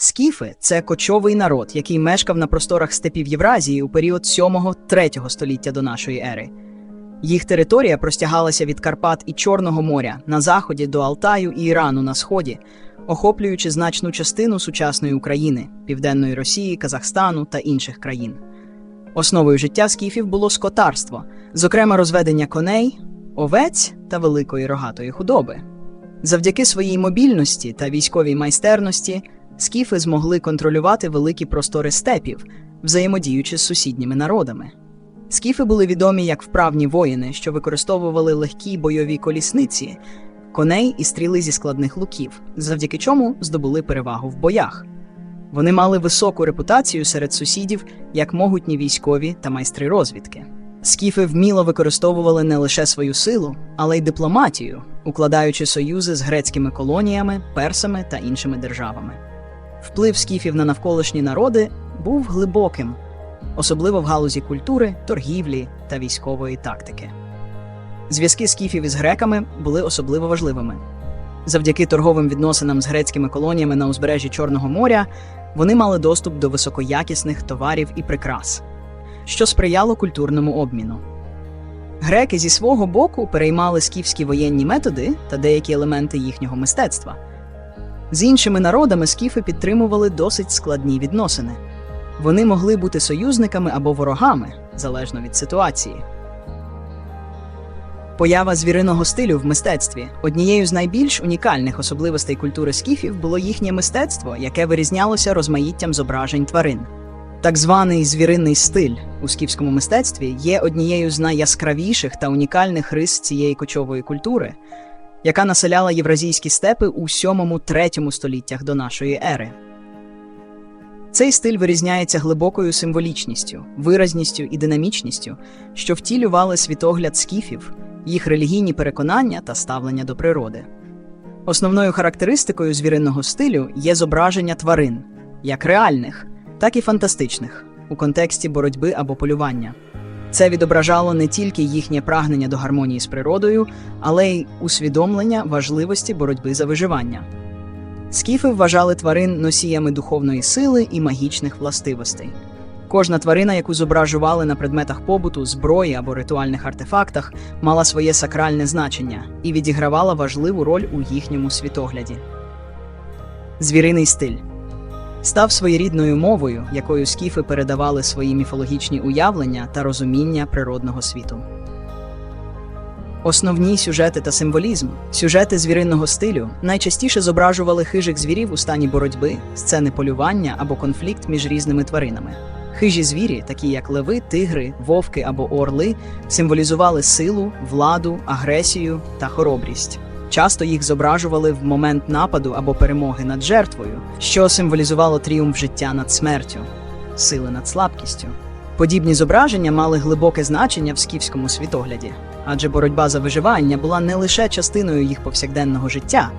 Скіфи це кочовий народ, який мешкав на просторах степів Євразії у період 7-3 століття до нашої ери. Їх територія простягалася від Карпат і Чорного моря на заході до Алтаю і Ірану на сході, охоплюючи значну частину сучасної України, Південної Росії, Казахстану та інших країн. Основою життя скіфів було скотарство, зокрема розведення коней, овець та великої рогатої худоби. Завдяки своїй мобільності та військовій майстерності скіфи змогли контролювати великі простори степів, взаємодіючи з сусідніми народами. Скіфи були відомі як вправні воїни, що використовували легкі бойові колісниці, коней і стріли зі складних луків, завдяки чому здобули перевагу в боях. Вони мали високу репутацію серед сусідів як могутні військові та майстри розвідки. Скіфи вміло використовували не лише свою силу, але й дипломатію, укладаючи союзи з грецькими колоніями, персами та іншими державами. Вплив скіфів на навколишні народи був глибоким, особливо в галузі культури, торгівлі та військової тактики. Зв'язки скіфів із греками були особливо важливими. Завдяки торговим відносинам з грецькими колоніями на узбережжі Чорного моря вони мали доступ до високоякісних товарів і прикрас, що сприяло культурному обміну. Греки зі свого боку переймали скіфські воєнні методи та деякі елементи їхнього мистецтва. З іншими народами скіфи підтримували досить складні відносини. Вони могли бути союзниками або ворогами, залежно від ситуації. Поява звіриного стилю в мистецтві однією з найбільш унікальних особливостей культури скіфів було їхнє мистецтво, яке вирізнялося розмаїттям зображень тварин. Так званий звіринний стиль у скіфському мистецтві є однією з найяскравіших та унікальних рис цієї кочової культури, яка населяла євразійські степи у 7-3 століттях до нашої ери. Цей стиль вирізняється глибокою символічністю, виразністю і динамічністю, що втілювали світогляд скіфів, їх релігійні переконання та ставлення до природи. Основною характеристикою звіринного стилю є зображення тварин, як реальних, так і фантастичних, у контексті боротьби або полювання. Це відображало не тільки їхнє прагнення до гармонії з природою, але й усвідомлення важливості боротьби за виживання. Скіфи вважали тварин носіями духовної сили і магічних властивостей. Кожна тварина, яку зображували на предметах побуту, зброї або ритуальних артефактах, мала своє сакральне значення і відігравала важливу роль у їхньому світогляді. Звіриний стиль став своєрідною мовою, якою скіфи передавали свої міфологічні уявлення та розуміння природного світу. Основні сюжети та символізм. Сюжети звіринного стилю найчастіше зображували хижих звірів у стані боротьби, сцени полювання або конфлікт між різними тваринами. Хижі звірі, такі як леви, тигри, вовки або орли, символізували силу, владу, агресію та хоробрість. Часто їх зображували в момент нападу або перемоги над жертвою, що символізувало тріумф життя над смертю, сили над слабкістю. Подібні зображення мали глибоке значення в скіфському світогляді, адже боротьба за виживання була не лише частиною їх повсякденного життя,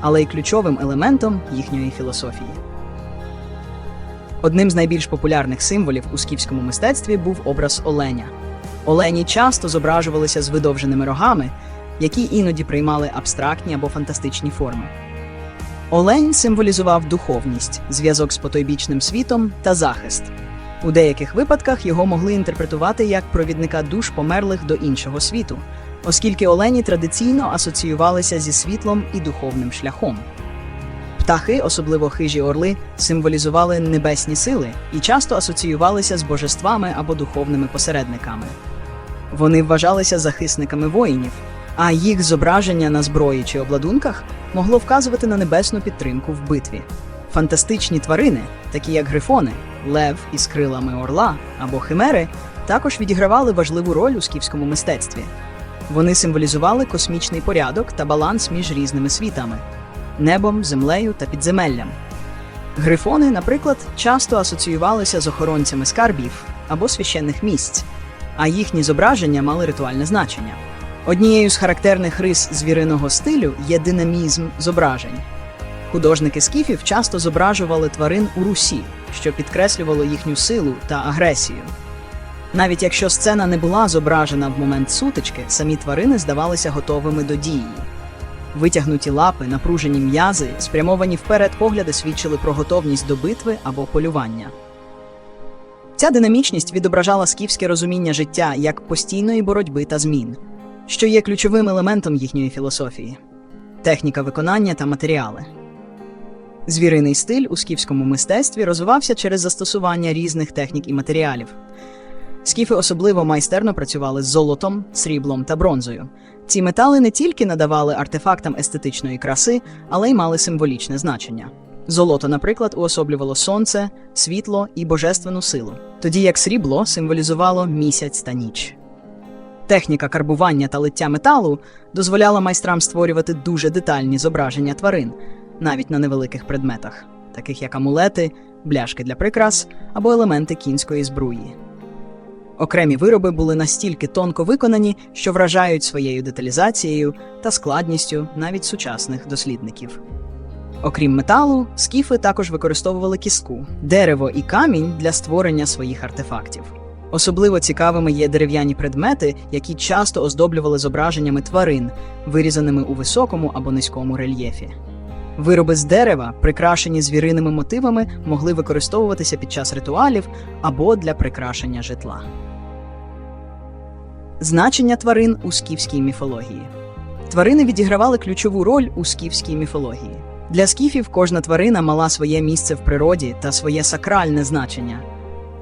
але й ключовим елементом їхньої філософії. Одним з найбільш популярних символів у скіфському мистецтві був образ оленя. Олені часто зображувалися з видовженими рогами, які іноді приймали абстрактні або фантастичні форми. Олень символізував духовність, зв'язок з потойбічним світом та захист. У деяких випадках його могли інтерпретувати як провідника душ померлих до іншого світу, оскільки олені традиційно асоціювалися зі світлом і духовним шляхом. Птахи, особливо хижі орли, символізували небесні сили і часто асоціювалися з божествами або духовними посередниками. Вони вважалися захисниками воїнів, а їх зображення на зброї чи обладунках могло вказувати на небесну підтримку в битві. Фантастичні тварини, такі як грифони, лев із крилами орла або химери, також відігравали важливу роль у скіфському мистецтві. Вони символізували космічний порядок та баланс між різними світами небом, землею та підземеллям. Грифони, наприклад, часто асоціювалися з охоронцями скарбів або священних місць, а їхні зображення мали ритуальне значення. Однією з характерних рис звіриного стилю є динамізм зображень. Художники скіфів часто зображували тварин у русі, що підкреслювало їхню силу та агресію. Навіть якщо сцена не була зображена в момент сутички, самі тварини здавалися готовими до дії. Витягнуті лапи, напружені м'язи, спрямовані вперед погляди свідчили про готовність до битви або полювання. Ця динамічність відображала скіфське розуміння життя як постійної боротьби та змін, що є ключовим елементом їхньої філософії техніка виконання та матеріали. Звіриний стиль у скіфському мистецтві розвивався через застосування різних технік і матеріалів. Скіфи особливо майстерно працювали з золотом, сріблом та бронзою. Ці метали не тільки надавали артефактам естетичної краси, але й мали символічне значення. Золото, наприклад, уособлювало сонце, світло і божественну силу, тоді як срібло символізувало місяць та ніч. Техніка карбування та лиття металу дозволяла майстрам створювати дуже детальні зображення тварин, навіть на невеликих предметах, таких як амулети, бляшки для прикрас або елементи кінської збруї. Окремі вироби були настільки тонко виконані, що вражають своєю деталізацією та складністю навіть сучасних дослідників. Окрім металу, скіфи також використовували кіску, дерево і камінь для створення своїх артефактів. Особливо цікавими є дерев'яні предмети, які часто оздоблювали зображеннями тварин, вирізаними у високому або низькому рельєфі. Вироби з дерева, прикрашені звіриними мотивами, могли використовуватися під час ритуалів або для прикрашення житла. Значення тварин у скіфській міфології. Тварини відігравали ключову роль у скіфській міфології. Для скіфів кожна тварина мала своє місце в природі та своє сакральне значення.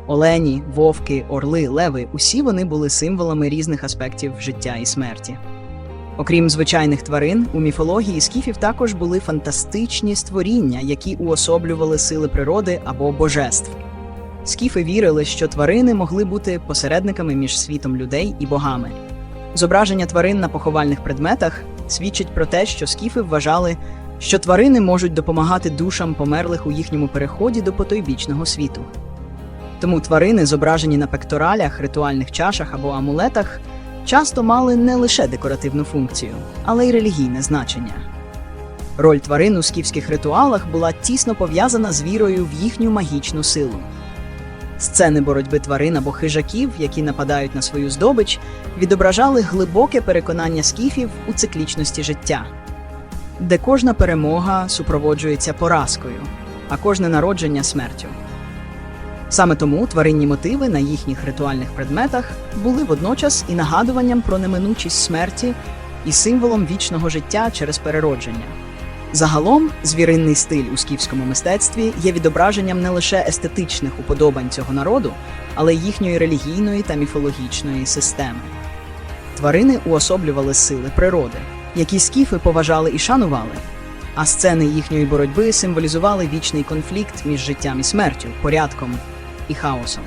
Олені, вовки, орли, леви усі вони були символами різних аспектів життя і смерті. Окрім звичайних тварин, у міфології скіфів також були фантастичні створіння, які уособлювали сили природи або божеств. Скіфи вірили, що тварини могли бути посередниками між світом людей і богами. Зображення тварин на поховальних предметах свідчить про те, що скіфи вважали, що тварини можуть допомагати душам померлих у їхньому переході до потойбічного світу. Тому тварини, зображені на пекторалях, ритуальних чашах або амулетах, часто мали не лише декоративну функцію, але й релігійне значення. Роль тварин у скіфських ритуалах була тісно пов'язана з вірою в їхню магічну силу. Сцени боротьби тварин або хижаків, які нападають на свою здобич, відображали глибоке переконання скіфів у циклічності життя, де кожна перемога супроводжується поразкою, а кожне народження смертю. Саме тому тваринні мотиви на їхніх ритуальних предметах були водночас і нагадуванням про неминучість смерті і символом вічного життя через переродження. Загалом, звіринний стиль у скіфському мистецтві є відображенням не лише естетичних уподобань цього народу, але й їхньої релігійної та міфологічної системи. Тварини уособлювали сили природи, які скіфи поважали і шанували, а сцени їхньої боротьби символізували вічний конфлікт між життям і смертю, порядком і хаосом.